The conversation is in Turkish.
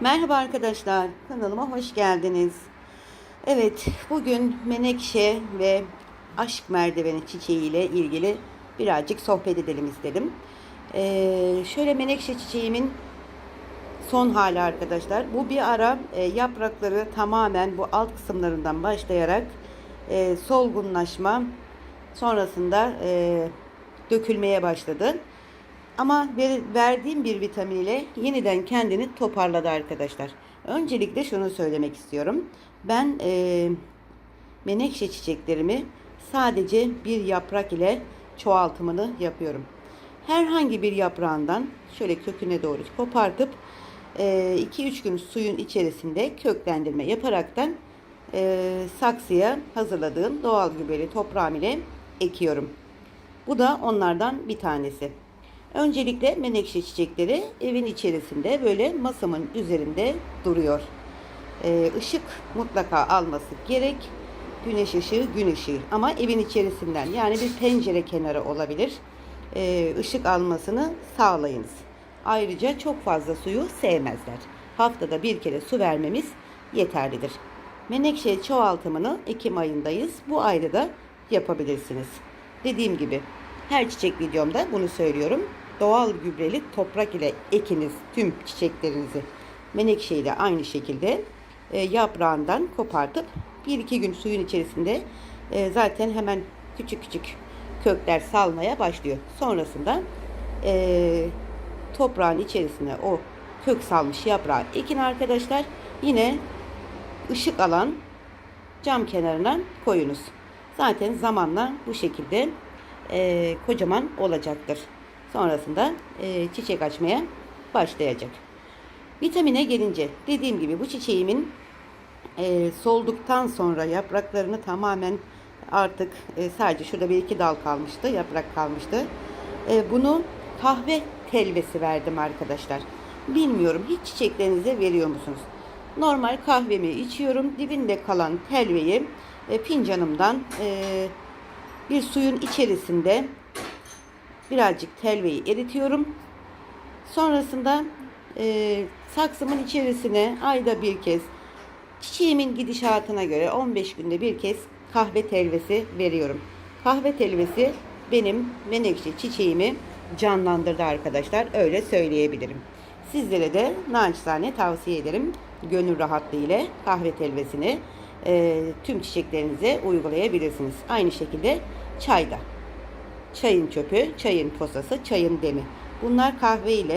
Merhaba arkadaşlar, kanalıma hoş geldiniz. Evet, bugün menekşe ve aşk merdiveni çiçeği ile ilgili birazcık sohbet edelim istedim. Ee, şöyle menekşe çiçeğimin son hali arkadaşlar. Bu bir ara e, yaprakları tamamen bu alt kısımlarından başlayarak e, solgunlaşma sonrasında e, dökülmeye başladı. Ama ver- verdiğim bir vitamin ile yeniden kendini toparladı arkadaşlar. Öncelikle şunu söylemek istiyorum. Ben e, menekşe çiçeklerimi sadece bir yaprak ile çoğaltımını yapıyorum. Herhangi bir yaprağından şöyle köküne doğru kopartıp 2-3 gün suyun içerisinde köklendirme yaparaktan e, saksıya hazırladığım doğal gübreli toprağım ile ekiyorum. Bu da onlardan bir tanesi. Öncelikle menekşe çiçekleri evin içerisinde böyle masamın üzerinde duruyor. Ee, ışık mutlaka alması gerek. Güneş ışığı, gün ışığı. Ama evin içerisinden yani bir pencere kenarı olabilir. Ee, ışık almasını sağlayınız. Ayrıca çok fazla suyu sevmezler. Haftada bir kere su vermemiz yeterlidir. Menekşe çoğaltımını Ekim ayındayız. Bu ayda da yapabilirsiniz. Dediğim gibi her çiçek videomda bunu söylüyorum. Doğal gübreli toprak ile ekiniz tüm çiçeklerinizi. Menekşe ile aynı şekilde e, yaprağından kopartıp 1-2 gün suyun içerisinde e, zaten hemen küçük küçük kökler salmaya başlıyor. Sonrasında e, toprağın içerisine o kök salmış yaprağı ekin arkadaşlar. Yine ışık alan cam kenarına koyunuz. Zaten zamanla bu şekilde e, kocaman olacaktır. Sonrasında e, çiçek açmaya başlayacak. Vitamine gelince dediğim gibi bu çiçeğimin e, solduktan sonra yapraklarını tamamen artık e, sadece şurada bir iki dal kalmıştı, yaprak kalmıştı. E, bunu kahve telvesi verdim arkadaşlar. Bilmiyorum hiç çiçeklerinize veriyor musunuz? Normal kahvemi içiyorum. Dibinde kalan telveyi e, fincanımdan e, bir suyun içerisinde birazcık telveyi eritiyorum. Sonrasında e, saksımın içerisine ayda bir kez çiçeğimin gidişatına göre 15 günde bir kez kahve telvesi veriyorum. Kahve telvesi benim menekşe çiçeğimi canlandırdı arkadaşlar. Öyle söyleyebilirim. Sizlere de naçizane tavsiye ederim. Gönül rahatlığı ile kahve telvesini e, tüm çiçeklerinize uygulayabilirsiniz. Aynı şekilde çayda. Çayın çöpü, çayın posası, çayın demi. Bunlar kahve ile